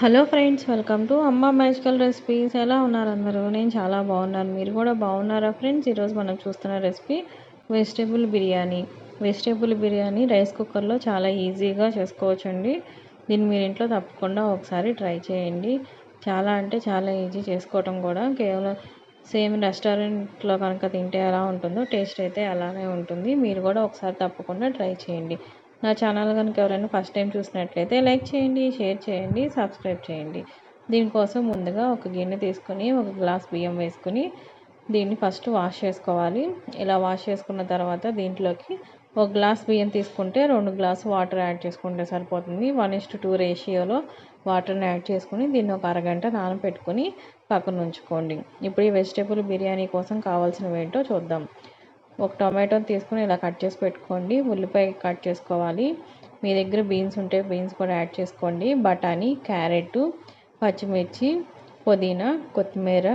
Hello friends welcome to Amma magical recipes. ఎలా ఉన్నారు అందరూ? నేను చాలా బాగున్నాను. మీరు కూడా బాగున్నారా ఫ్రెండ్స్? ఈరోజు మనం చూస్తున్న recipe vegetable biryani. Vegetable biryani rice కుక్కర్లో చాలా ఈజీగా చేసుకోవచ్చండి. దీన్ని మీరు ఇంట్లో తప్పకుండా ఒకసారి ట్రై చేయండి. చాలా అంటే చాలా ఈజీ చేసుకోవటం కూడా. కేవలం సేమ్ రెస్టారెంట్లో కనుక తింటే ఎలా ఉంటుందో టేస్ట్ అయితే అలానే ఉంటుంది. మీరు కూడా ఒకసారి తప్పకుండా ట్రై చేయండి. నా ఛానల్ కనుక ఎవరైనా ఫస్ట్ టైం చూసినట్లయితే లైక్ చేయండి షేర్ చేయండి సబ్స్క్రైబ్ చేయండి. దీనికోసం ముందుగా ఒక గిన్నె తీసుకొని ఒక గ్లాస్ బియ్యం వేసుకుని దీన్ని ఫస్ట్ వాష్ చేసుకోవాలి. ఇలా వాష్ చేసుకున్న తర్వాత దీంట్లోకి ఒక గ్లాస్ బియ్యం తీసుకుంటే రెండు గ్లాసు వాటర్ యాడ్ చేసుకుంటే సరిపోతుంది. వన్ ఇస్ టూ రేషియోలో వాటర్ని యాడ్ చేసుకుని దీన్ని ఒక అరగంట నానబెట్టుకుని పక్కన ఉంచుకోండి. ఇప్పుడు ఈ వెజిటేబుల్ బిర్యానీ కోసం కావాల్సినవి ఏంటో చూద్దాం. ఒక టొమాటోని తీసుకుని ఇలా కట్ చేసి పెట్టుకోండి. ఉల్లిపాయ కట్ చేసుకోవాలి. మీ దగ్గర బీన్స్ ఉంటే బీన్స్ కూడా యాడ్ చేసుకోండి. బఠానీ క్యారెట్ పచ్చిమిర్చి పుదీనా కొత్తిమీర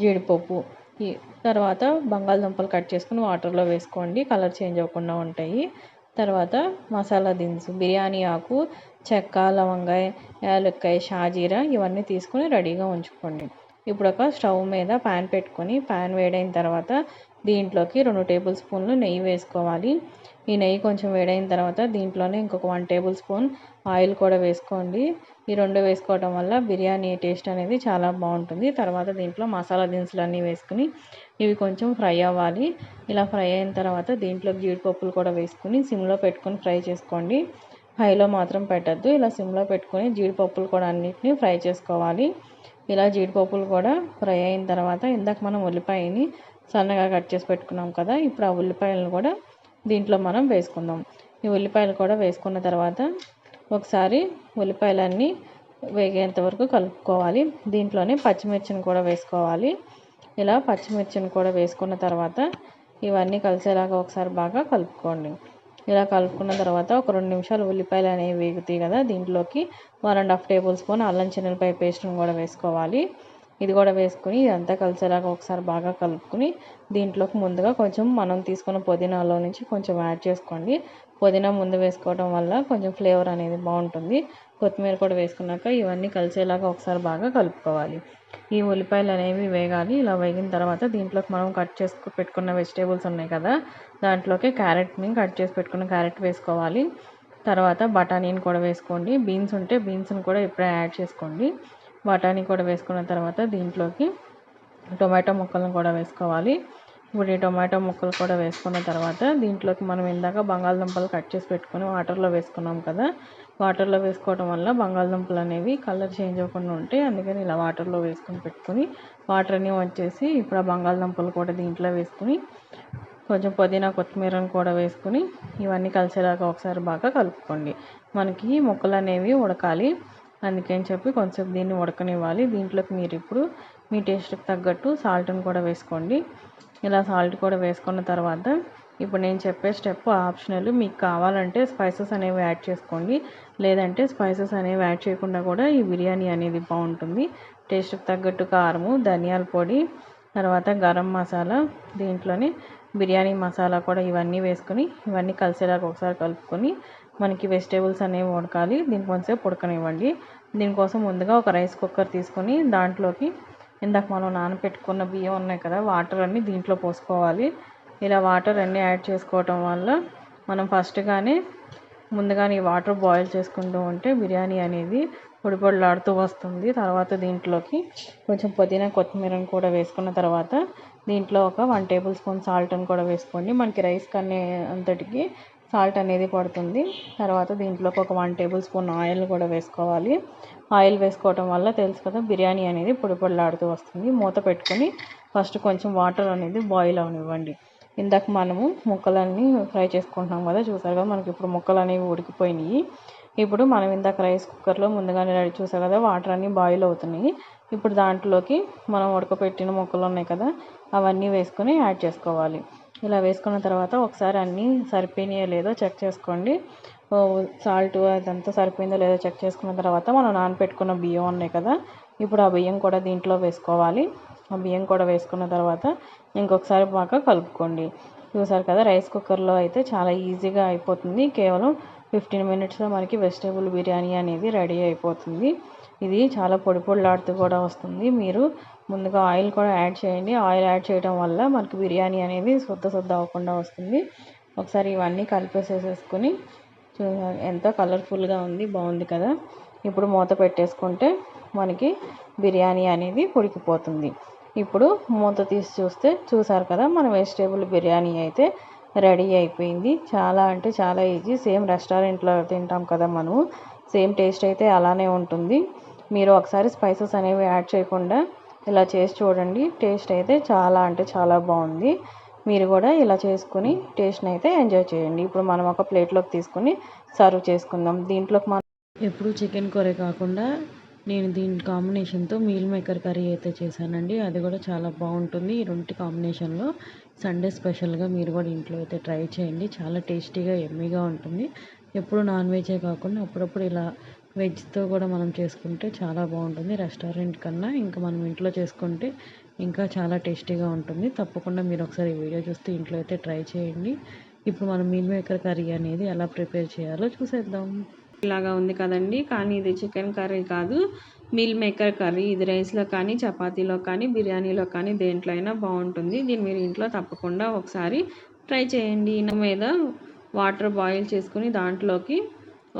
జీడిపప్పు. ఈ తర్వాత బంగాళదుంపలు కట్ చేసుకుని వాటర్లో వేసుకోండి. కలర్ చేంజ్ అవ్వకుండా ఉంటాయి. తర్వాత మసాలా దినుసు బిర్యానీ ఆకు చెక్క లవంగ యాలక్కాయ షాజీరా ఇవన్నీ తీసుకుని రెడీగా ఉంచుకోండి. ఇప్పుడు ఒక స్టవ్ మీద ప్యాన్ పెట్టుకొని ప్యాన్ వేడైన తర్వాత దీంట్లోకి రెండు టేబుల్ స్పూన్లు నెయ్యి వేసుకోవాలి. ఈ నెయ్యి కొంచెం వేడైన తర్వాత దీంట్లోనే ఇంకొక వన్ టేబుల్ స్పూన్ ఆయిల్ కూడా వేసుకోండి. ఈ రెండు వేసుకోవడం వల్ల బిర్యానీ టేస్ట్ అనేది చాలా బాగుంటుంది. తర్వాత దీంట్లో మసాలా దినుసులు అన్నీ వేసుకుని ఇవి కొంచెం ఫ్రై అవ్వాలి. ఇలా ఫ్రై అయిన తర్వాత దీంట్లో జీడిపప్పులు కూడా వేసుకుని సిమ్లో పెట్టుకొని ఫ్రై చేసుకోండి. హైలో మాత్రం పెట్టద్దు. ఇలా సిమ్లో పెట్టుకొని జీడిపప్పులు కూడా అన్నిటిని ఫ్రై చేసుకోవాలి. ఇలా జీడిపప్పులు కూడా ఫ్రై అయిన తర్వాత ఇందాక మనం ఉల్లిపాయని సన్నగా కట్ చేసి పెట్టుకున్నాం కదా ఇప్పుడు ఆ ఉల్లిపాయలను కూడా దీంట్లో మనం వేసుకుందాం. ఈ ఉల్లిపాయలు కూడా వేసుకున్న తర్వాత ఒకసారి ఉల్లిపాయలన్నీ వేగేంత వరకు కలుపుకోవాలి. దీంట్లోనే పచ్చిమిర్చిని కూడా వేసుకోవాలి. ఇలా పచ్చిమిర్చిని కూడా వేసుకున్న తర్వాత ఇవన్నీ కలిసేలాగా ఒకసారి బాగా కలుపుకోండి. ఇలా కలుపుకున్న తర్వాత ఒక రెండు నిమిషాలు ఉల్లిపాయలు అనేవి వేగుతాయి కదా దీంట్లోకి one and half tablespoon అల్లం చిన్నపాయ పేస్ట్ని కూడా వేసుకోవాలి. ఇది కూడా వేసుకుని ఇదంతా కలిసేలాగా ఒకసారి బాగా కలుపుకుని దీంట్లోకి ముందుగా కొంచెం మనం తీసుకున్న పుదీనాలో నుంచి కొంచెం యాడ్ చేసుకోండి. పుదీనా ముందు వేసుకోవడం వల్ల కొంచెం ఫ్లేవర్ అనేది బాగుంటుంది. కొత్తిమీర కూడా వేసుకున్నాక ఇవన్నీ కలిసేలాగా ఒకసారి బాగా కలుపుకోవాలి. ఈ ఉల్లిపాయలు అనేవి వేగాలి. ఇలా వేగిన తర్వాత దీంట్లోకి మనం కట్ చేసుకు పెట్టుకున్న వెజిటేబుల్స్ ఉన్నాయి కదా దాంట్లోకి క్యారెట్ని కట్ చేసి పెట్టుకున్న క్యారెట్ వేసుకోవాలి. తర్వాత బఠానీని కూడా వేసుకోండి. బీన్స్ ఉంటే బీన్స్ని కూడా ఇప్పుడే యాడ్ చేసుకోండి. బఠానీ కూడా వేసుకున్న తర్వాత దీంట్లోకి టొమాటో ముక్కలను కూడా వేసుకోవాలి. ఇప్పుడు ఈ టొమాటో ముక్కలు కూడా వేసుకున్న తర్వాత దీంట్లోకి మనం ఇందాక బంగాళదుంపలు కట్ చేసి పెట్టుకొని వాటర్లో వేసుకున్నాం కదా వాటర్లో వేసుకోవడం వల్ల బంగాళదుంపలు అనేవి కలర్ చేంజ్ అవ్వకుండా ఉంటాయి. అందుకని ఇలా వాటర్లో వేసుకొని పెట్టుకొని వాటర్ అనేవి వచ్చేసి ఇప్పుడు ఆ బంగాళదుంపలు కూడా దీంట్లో వేసుకుని కొంచెం పుదీనా కొత్తిమీరను కూడా వేసుకుని ఇవన్నీ కలిసేలాగా ఒకసారి బాగా కలుపుకోండి. మనకి ముక్కలు అనేవి ఉడకాలి. అందుకని చెప్పి కొంచెం దీన్ని ఉడకనివ్వాలి. దీంట్లోకి మీరు ఇప్పుడు మీ టేస్ట్కి తగ్గట్టు సాల్ట్ని కూడా వేసుకోండి. ఇలా సాల్ట్ కూడా వేసుకున్న తర్వాత ఇప్పుడు నేను చెప్పే స్టెప్ ఆప్షనల్. మీకు కావాలంటే స్పైసెస్ అనేవి యాడ్ చేసుకోండి. లేదంటే స్పైసెస్ అనేవి యాడ్ చేయకుండా కూడా ఈ బిర్యానీ అనేది బాగుంటుంది. టేస్ట్కి తగ్గట్టు కారము ధనియాల పొడి తర్వాత గరం మసాలా దీంట్లోనే బిర్యానీ మసాలా కూడా ఇవన్నీ వేసుకొని ఇవన్నీ కలిసేలాగా ఒకసారి కలుపుకొని మనకి వెజిటేబుల్స్ అనేవి ఉడకాలి. దీనికి కొంచెంసేపు ఉడకనివ్వండి. దీనికోసం ముందుగా ఒక రైస్ కుక్కర్ తీసుకొని దాంట్లోకి ఇందాక మనం నానబెట్టుకున్న బియ్యం ఉన్నాయి కదా వాటర్ అన్నీ దీంట్లో పోసుకోవాలి. ఇలా వాటర్ అన్నీ యాడ్ చేసుకోవటం వల్ల మనం ఫస్ట్గానే ముందుగానే వాటర్ బాయిల్ చేసుకుంటూ ఉంటే బిర్యానీ అనేది పొడి పొడిలాడుతూ వస్తుంది. తర్వాత దీంట్లోకి కొంచెం పుదీనా కొత్తిమీరని కూడా వేసుకున్న తర్వాత దీంట్లో ఒక వన్ టేబుల్ స్పూన్ సాల్ట్ని కూడా వేసుకోండి. మనకి రైస్ కనే అంతటికి సాల్ట్ అనేది పడుతుంది. తర్వాత దీంట్లోకి ఒక వన్ టేబుల్ స్పూన్ ఆయిల్ కూడా వేసుకోవాలి. ఆయిల్ వేసుకోవటం వల్ల తెలుసు కదా బిర్యానీ అనేది పొడిపొడలాడుతూ వస్తుంది. మూత పెట్టుకొని ఫస్ట్ కొంచెం వాటర్ అనేది బాయిల్ అవనివ్వండి. ఇందాక మనము ముక్కలన్నీ ఫ్రై చేసుకుంటున్నాం కదా చూసారు కదా మనకి ఇప్పుడు ముక్కలు అనేవి ఉడికిపోయినాయి. ఇప్పుడు మనం ఇందాక రైస్ కుక్కర్లో ముందుగానే రెడీ చూసాం కదా వాటర్ అన్నీ బాయిల్ అవుతున్నాయి. ఇప్పుడు దాంట్లోకి మనం ఉడకపెట్టిన ముక్కలు ఉన్నాయి కదా అవన్నీ వేసుకొని యాడ్ చేసుకోవాలి. ఇలా వేసుకున్న తర్వాత ఒకసారి అన్నీ సరిపోయినాయో లేదో చెక్ చేసుకోండి. సాల్ట్ అదంతా సరిపోయిందో లేదో చెక్ చేసుకున్న తర్వాత మనం నానపెట్టుకున్న బియ్యం ఉన్నాయి కదా ఇప్పుడు ఆ బియ్యం కూడా దీంట్లో వేసుకోవాలి. ఆ బియ్యం కూడా వేసుకున్న తర్వాత ఇంకొకసారి బాగా కలుపుకోండి. చూసారు కదా రైస్ కుక్కర్లో అయితే చాలా ఈజీగా అయిపోతుంది. కేవలం ఫిఫ్టీన్ మినిట్స్లో మనకి వెజిటేబుల్ బిర్యానీ అనేది రెడీ అయిపోతుంది. ఇది చాలా పొడి పొడిలాడుతూ కూడా వస్తుంది. మీరు ముందుగా ఆయిల్ కూడా యాడ్ చేయండి. ఆయిల్ యాడ్ చేయడం వల్ల మనకి బిర్యానీ అనేది శుద్ధ శుద్ధ అవ్వకుండా వస్తుంది. ఒకసారి ఇవన్నీ కలిపేసేసుకొని ఎంతో కలర్ఫుల్గా ఉంది బాగుంది కదా? ఇప్పుడు మూత పెట్టేసుకుంటే మనకి బిర్యానీ అనేది ఉడికిపోతుంది. ఇప్పుడు మూత తీసి చూస్తే చూసారు కదా మన వెజిటేబుల్ బిర్యానీ అయితే రెడీ అయిపోయింది. చాలా అంటే చాలా ఈజీ. సేమ్ రెస్టారెంట్లో తింటాం కదా మనము. సేమ్ టేస్ట్ అయితే అలానే ఉంటుంది. మీరు ఒకసారి స్పైసెస్ అనేవి యాడ్ చేయకుండా ఇలా చేసి చూడండి. టేస్ట్ అయితే చాలా అంటే చాలా బాగుంది. మీరు కూడా ఇలా చేసుకుని టేస్ట్ని అయితే ఎంజాయ్ చేయండి. ఇప్పుడు మనం ఒక ప్లేట్లోకి తీసుకుని సర్వ్ చేసుకుందాం. దీంట్లోకి మనం ఎప్పుడు చికెన్ కర్రీ కాకుండా నేను దీని కాంబినేషన్తో మీల్ మేకర్ కర్రీ అయితే చేశానండి. అది కూడా చాలా బాగుంటుంది. ఈ రెండు కాంబినేషన్లో సండే స్పెషల్గా మీరు కూడా ఇంట్లో అయితే ట్రై చేయండి. చాలా టేస్టీగా ఎమ్మీగా ఉంటుంది. ఎప్పుడు నాన్ వెజే కాకుండా అప్పుడప్పుడు ఇలా వెజ్తో కూడా మనం చేసుకుంటే చాలా బాగుంటుంది. రెస్టారెంట్ కన్నా ఇంకా మనం ఇంట్లో చేసుకుంటే ఇంకా చాలా టేస్టీగా ఉంటుంది. తప్పకుండా మీరు ఒకసారి వీడియో చూస్తే ఇంట్లో అయితే ట్రై చేయండి. ఇప్పుడు మనం మీల్ మేకర్ కర్రీ అనేది ఎలా ప్రిపేర్ చేయాలో చూసేద్దాం. ఇలాగా ఉంది కదండి. కానీ ఇది చికెన్ కర్రీ కాదు. Meal maker curry. ఇది రైస్లో కానీ చపాతీలో కానీ బిర్యానీలో కానీ దేంట్లో అయినా బాగుంటుంది. దీన్ని మీరు ఇంట్లో తప్పకుండా ఒకసారి ట్రై చేయండి. మీద వాటర్ బాయిల్ చేసుకుని దాంట్లోకి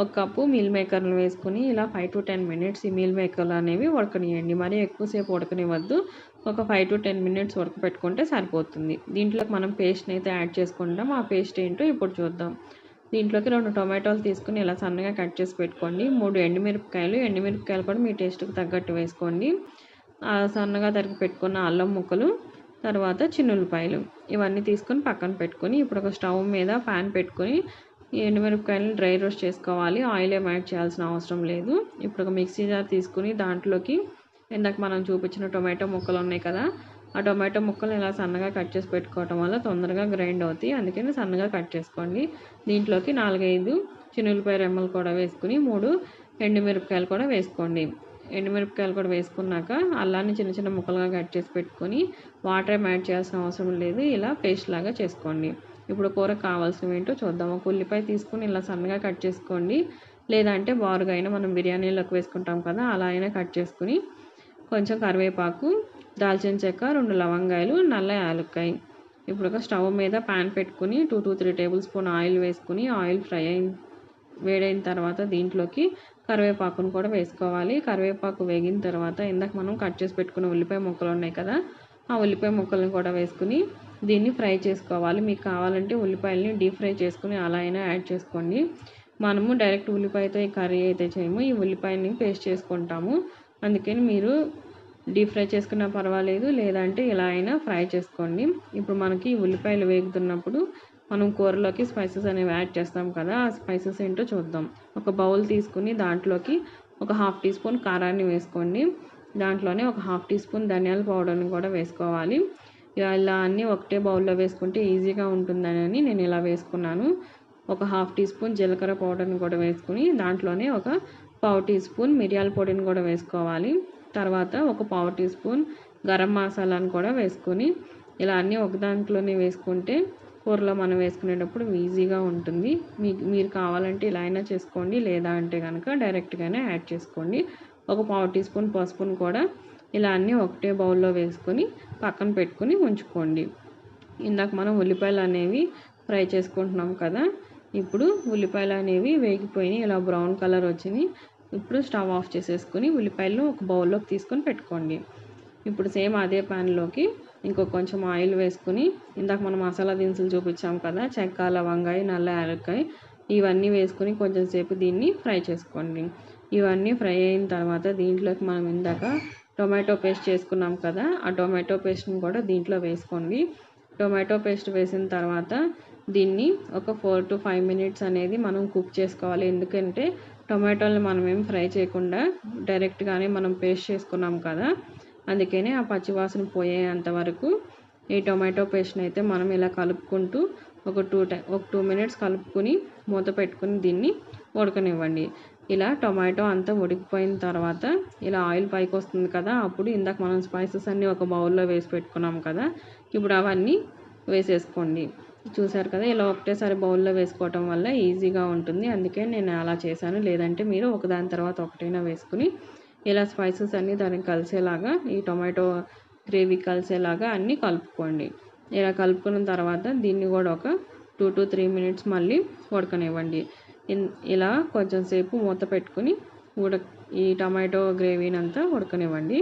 ఒక కప్పు మీల్ మేకర్లు వేసుకుని ఇలా ఫైవ్ టు టెన్ మినిట్స్ ఈ మీల్ మేకర్లు అనేవి ఉడకనియండి మరీ ఎక్కువసేపు ఉడకనివ్వద్దు. ఒక ఫైవ్ టు టెన్ మినిట్స్ ఉడకపెట్టుకుంటే సరిపోతుంది. దీంట్లోకి మనం పేస్ట్ని అయితే యాడ్ చేసుకుంటాం. ఆ పేస్ట్ ఏంటో ఇప్పుడు చూద్దాం. దీంట్లోకి రెండు టొమాటోలు తీసుకుని ఇలా సన్నగా కట్ చేసి పెట్టుకోండి. మూడు ఎండుమిరపకాయలు. ఎండుమిరపకాయలు కూడా మీ టేస్ట్కి తగ్గట్టు వేసుకోండి. సన్నగా తరిగి పెట్టుకున్న అల్లం ముక్కలు తర్వాత చిన్నులపాయలు ఇవన్నీ తీసుకొని పక్కన పెట్టుకొని ఇప్పుడు ఒక స్టవ్ మీద ప్యాన్ పెట్టుకొని ఎండుమిరపకాయలను డ్రై రోస్ట్ చేసుకోవాలి. ఆయిల్ ఏం యాడ్ చేయాల్సిన అవసరం లేదు. ఇప్పుడు ఒక మిక్సీ జార్ తీసుకుని దాంట్లోకి ఇందాక మనం చూపించిన టొమాటో ముక్కలు ఉన్నాయి కదా ఆ టొమాటో ముక్కలు ఇలా సన్నగా కట్ చేసి పెట్టుకోవటం వల్ల తొందరగా గ్రైండ్ అవుతాయి. అందుకని సన్నగా కట్ చేసుకోండి. దీంట్లోకి నాలుగైదు చినులపాయ రెమ్మలు కూడా వేసుకుని మూడు ఎండుమిరపకాయలు కూడా వేసుకోండి. ఎండుమిరపకాయలు కూడా వేసుకున్నాక అల్లాన్ని చిన్న చిన్న ముక్కలుగా కట్ చేసి పెట్టుకొని వాటర్ యాడ్ చేయాల్సిన అవసరం లేదు. ఇలా పేస్ట్ లాగా చేసుకోండి. ఇప్పుడు కూర కావాల్సినవి ఏంటో చూద్దాం. ఒక ఉల్లిపాయ తీసుకుని ఇలా సన్నగా కట్ చేసుకోండి. లేదంటే బారుగా అయినా మనం బిర్యానీలోకి వేసుకుంటాం కదా అలా అయినా కట్ చేసుకుని కొంచెం కరివేపాకు దాల్చిన చెక్క రెండు లవంగాయలు నల్ల యాలక్కాయ. ఇప్పుడు ఒక స్టవ్ మీద ప్యాన్ పెట్టుకుని two two three tablespoon oil వేసుకుని ఆయిల్ ఫ్రై అయిన వేడైన తర్వాత దీంట్లోకి కరివేపాకును కూడా వేసుకోవాలి. కరివేపాకు వేగిన తర్వాత ఇందాక మనం కట్ చేసి పెట్టుకున్న ఉల్లిపాయ ముక్కలు ఉన్నాయి కదా ఆ ఉల్లిపాయ ముక్కలను కూడా వేసుకుని దీన్ని ఫ్రై చేసుకోవాలి. మీకు కావాలంటే ఉల్లిపాయలని డీప్ ఫ్రై చేసుకుని అలా అయినా యాడ్ చేసుకోండి. మనము డైరెక్ట్ ఉల్లిపాయతో ఈ కర్రీ అయితే చేయము. ఈ ఉల్లిపాయని పేస్ట్ చేసుకుంటాము. అందుకని మీరు డీప్ ఫ్రై చేసుకున్నా పర్వాలేదు. లేదంటే ఇలా అయినా ఫ్రై చేసుకోండి. ఇప్పుడు మనకి ఉల్లిపాయలు వేగుతున్నప్పుడు మనం కూరలోకి స్పైసెస్ అనేవి యాడ్ చేస్తాం కదా ఆ స్పైసెస్ ఏంటో చూద్దాం. ఒక బౌల్ తీసుకుని దాంట్లోకి ఒక హాఫ్ టీ స్పూన్ కారాన్ని వేసుకోండి. దాంట్లోనే ఒక హాఫ్ టీ స్పూన్ ధనియాల పౌడర్ని కూడా వేసుకోవాలి. ఇలా అన్నీ ఒకటే బౌల్లో వేసుకుంటే ఈజీగా ఉంటుందని నేను ఇలా వేసుకున్నాను. ఒక హాఫ్ టీ స్పూన్ జీలకర్ర పౌడర్ని కూడా వేసుకుని దాంట్లోనే ఒక పావు టీ స్పూన్ మిరియాల పొడిని కూడా వేసుకోవాలి. తర్వాత ఒక పావు టీ స్పూన్ గరం మసాలాను కూడా వేసుకొని ఇలా అన్నీ ఒక దాంట్లోనే వేసుకుంటే కూరలో మనం వేసుకునేటప్పుడు ఈజీగా ఉంటుంది. మీకు మీరు కావాలంటే ఇలా అయినా చేసుకోండి లేదా అంటే కనుక డైరెక్ట్గానే యాడ్ చేసుకోండి. ఒక పావు టీ స్పూన్ పసుపును కూడా ఇలా అన్నీ ఒకటే బౌల్లో వేసుకొని పక్కన పెట్టుకొని ఉంచుకోండి. ఇందాక మనం ఉల్లిపాయలు అనేవి ఫ్రై చేసుకుంటున్నాం కదా ఇప్పుడు ఉల్లిపాయలు అనేవి వేగిపోయినాయి. ఇలా బ్రౌన్ కలర్ వచ్చినాయి ఇప్పుడు స్టవ్ ఆఫ్ చేసేసుకుని ఉల్లిపాయలు ఒక బౌల్లోకి తీసుకొని పెట్టుకోండి. ఇప్పుడు సేమ్ అదే ప్యాన్లోకి ఇంకో కొంచెం ఆయిల్ వేసుకుని ఇందాక మనం మసాలా దినుసులు చూపించాం కదా చెక్క లవంగాయ నల్ల యాలక్కాయ ఇవన్నీ వేసుకుని కొంచెం సేపు దీన్ని ఫ్రై చేసుకోండి. ఇవన్నీ ఫ్రై అయిన తర్వాత దీంట్లోకి మనం ఇందాక టొమాటో పేస్ట్ చేసుకున్నాం కదా ఆ టొమాటో పేస్ట్ని కూడా దీంట్లో వేసుకోండి. టొమాటో పేస్ట్ వేసిన తర్వాత దీన్ని ఒక ఫోర్ టు ఫైవ్ మినిట్స్ అనేది మనం కుక్ చేసుకోవాలి. ఎందుకంటే టొమాటోలు మనం ఏం ఫ్రై చేయకుండా డైరెక్ట్గానే మనం పేస్ట్ చేసుకున్నాం కదా అందుకనే ఆ పచ్చివాసన పోయేంత వరకు ఈ టొమాటో పేస్ట్ని అయితే మనం ఇలా కలుపుకుంటూ ఒక టూ టై ఒక టూ మినిట్స్ కలుపుకొని మూత పెట్టుకుని దీన్ని ఉడకనివ్వండి. ఇలా టొమాటో అంతా ఉడికిపోయిన తర్వాత ఇలా ఆయిల్ పైకి వస్తుంది కదా అప్పుడు ఇందాక మనం స్పైసెస్ అన్నీ ఒక బౌల్లో వేసి పెట్టుకున్నాం కదా ఇప్పుడు అవన్నీ వేసేసుకోండి. చూసారు కదా ఇలా ఒకటేసారి బౌల్లో వేసుకోవటం వల్ల ఈజీగా ఉంటుంది. అందుకే నేను అలా చేశాను. లేదంటే మీరు ఒకదాని తర్వాత ఒకటైనా వేసుకుని ఇలా స్పైసెస్ అన్నీ దానికి కలిసేలాగా ఈ టొమాటో గ్రేవీ కలిసేలాగా అన్నీ కలుపుకోండి. ఇలా కలుపుకున్న తర్వాత దీన్ని కూడా ఒక టూ టు త్రీ మినిట్స్ మళ్ళీ ఉడకనివ్వండి. ఇలా కొంచెం సేపు మూత పెట్టుకుని ఉడక ఈ టమాటో గ్రేవీని అంతా ఉడకనివ్వండి.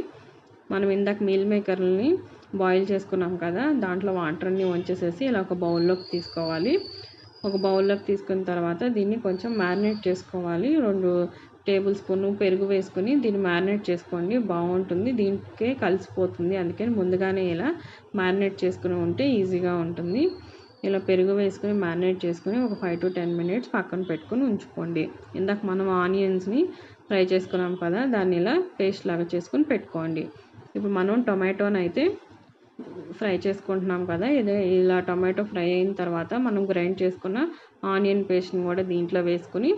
మనం ఇందాక మీల్ మేకర్ని బాయిల్ చేసుకున్నాం కదా దాంట్లో వాటర్ని వంచేసేసి ఇలా ఒక బౌల్లోకి తీసుకోవాలి. ఒక బౌల్లోకి తీసుకున్న తర్వాత దీన్ని కొంచెం మ్యారినేట్ చేసుకోవాలి. రెండు టేబుల్ స్పూన్ పెరుగు వేసుకుని దీన్ని మ్యారినేట్ చేసుకోండి. బాగుంటుంది. దీనికే కలిసిపోతుంది. అందుకని ముందుగానే ఇలా మ్యారినేట్ చేసుకుని ఉంటే ఈజీగా ఉంటుంది. ఇలా పెరుగు వేసుకుని మ్యారినేట్ చేసుకొని ఒక ఫైవ్ టు టెన్ మినిట్స్ పక్కన పెట్టుకొని ఉంచుకోండి. ఇందాక మనం ఆనియన్స్ని ఫ్రై చేసుకున్నాం కదా దాన్ని ఇలా పేస్ట్ లాగా చేసుకొని పెట్టుకోండి. ఇప్పుడు మనం టొమాటోని అయితే ఫ్రై చేసుకుంటున్నాం కదా ఇదే ఇలా టొమాటో ఫ్రై అయిన తర్వాత మనం గ్రైండ్ చేసుకున్న ఆనియన్ పేస్ట్ని కూడా దీంట్లో వేసుకుని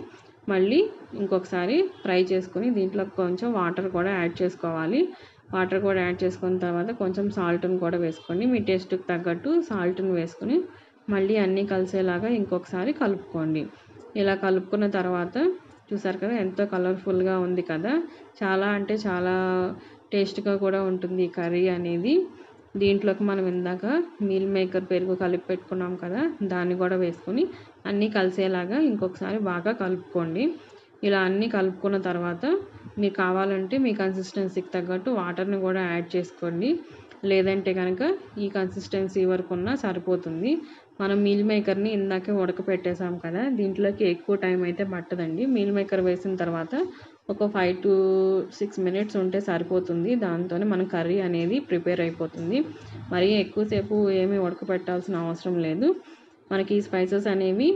మళ్ళీ ఇంకొకసారి ఫ్రై చేసుకుని దీంట్లో కొంచెం వాటర్ కూడా యాడ్ చేసుకోవాలి. వాటర్ కూడా యాడ్ చేసుకున్న తర్వాత కొంచెం సాల్ట్ని కూడా వేసుకోండి. మీ టేస్ట్కి తగ్గట్టు సాల్ట్ని వేసుకుని మళ్ళీ అన్నీ కలిసేలాగా ఇంకొకసారి కలుపుకోండి. ఇలా కలుపుకున్న తర్వాత చూసారు కదా ఎంతో కలర్ఫుల్గా ఉంది కదా. చాలా అంటే చాలా టేస్ట్గా కూడా ఉంటుంది ఈ కర్రీ అనేది. దీంట్లోకి మనం ఇందాక మీల్ మేకర్ పెరుగు కలిపి పెట్టుకున్నాం కదా దాన్ని కూడా వేసుకొని అన్నీ కలిసేలాగా ఇంకొకసారి బాగా కలుపుకోండి. ఇలా అన్నీ కలుపుకున్న తర్వాత మీకు కావాలంటే మీ కన్సిస్టెన్సీకి తగ్గట్టు వాటర్ని కూడా యాడ్ చేసుకోండి. లేదంటే కనుక ఈ కన్సిస్టెన్సీ వరకు ఉన్నా సరిపోతుంది. మనం మీల్ మేకర్ని ఇందాకే ఉడకపెట్టేసాం కదా దీంట్లోకి ఎక్కువ టైం అయితే పట్టదండి. మీల్ మేకర్ వేసిన తర్వాత ఒక ఫైవ్ టు సిక్స్ మినిట్స్ ఉంటే సరిపోతుంది. దాంతోనే మన కర్రీ అనేది ప్రిపేర్ అయిపోతుంది. మరీ ఎక్కువసేపు ఏమీ ఉడకపెట్టాల్సిన అవసరం లేదు. మనకి ఈ స్పైసెస్ అనేవి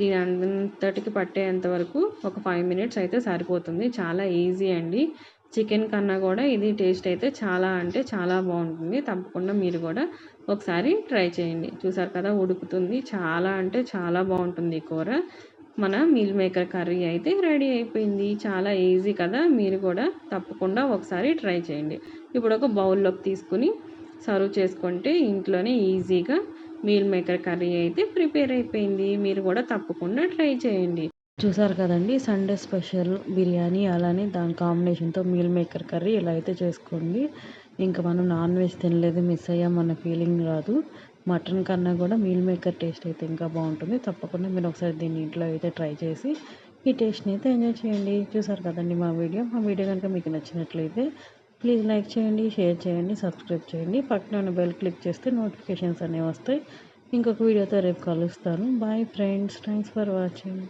దీని అంతటికి పట్టేంత వరకు ఒక ఫైవ్ మినిట్స్ అయితే సరిపోతుంది. చాలా ఈజీ అండి. చికెన్ కన్నా కూడా ఇది టేస్ట్ అయితే చాలా అంటే చాలా బాగుంటుంది. తప్పకుండా మీరు కూడా ఒకసారి ట్రై చేయండి. చూసారు కదా ఉడుకుతుంది. చాలా అంటే చాలా బాగుంటుంది ఈ కూర. మన మీల్ మేకర్ కర్రీ అయితే రెడీ అయిపోయింది. చాలా ఈజీ కదా మీరు కూడా తప్పకుండా ఒకసారి ట్రై చేయండి. ఇప్పుడు ఒక బౌల్లోకి తీసుకుని సర్వ్ చేసుకుంటే ఇంట్లోనే ఈజీగా మీల్ మేకర్ కర్రీ అయితే ప్రిపేర్ అయిపోయింది. మీరు కూడా తప్పకుండా ట్రై చేయండి. చూసారు కదండి సండే స్పెషల్ బిర్యానీ అలానే దాని కాంబినేషన్తో మీల్ మేకర్ కర్రీ ఇలా అయితే చేసుకోండి. ఇంకా మనం నాన్ వెజ్ తినలేదు మిస్ అయ్యామన్న ఫీలింగ్ రాదు. మటన్ కన్నా కూడా మీల్ మేకర్ టేస్ట్ అయితే ఇంకా బాగుంటుంది. తప్పకుండా మీరు ఒకసారి దీన్ని ఇంట్లో అయితే ట్రై చేసి ఈ టేస్ట్ని అయితే ఎంజాయ్ చేయండి. చూసారు కదండి మా వీడియో? మా వీడియో కనుక మీకు నచ్చినట్లయితే ప్లీజ్ లైక్ చేయండి షేర్ చేయండి సబ్స్క్రైబ్ చేయండి. పక్కన ఉన్న బెల్ క్లిక్ చేస్తే నోటిఫికేషన్స్ అనేవి వస్తాయి. ఇంకొక వీడియోతో రేపు కలుస్తాను. Bye friends thanks for watching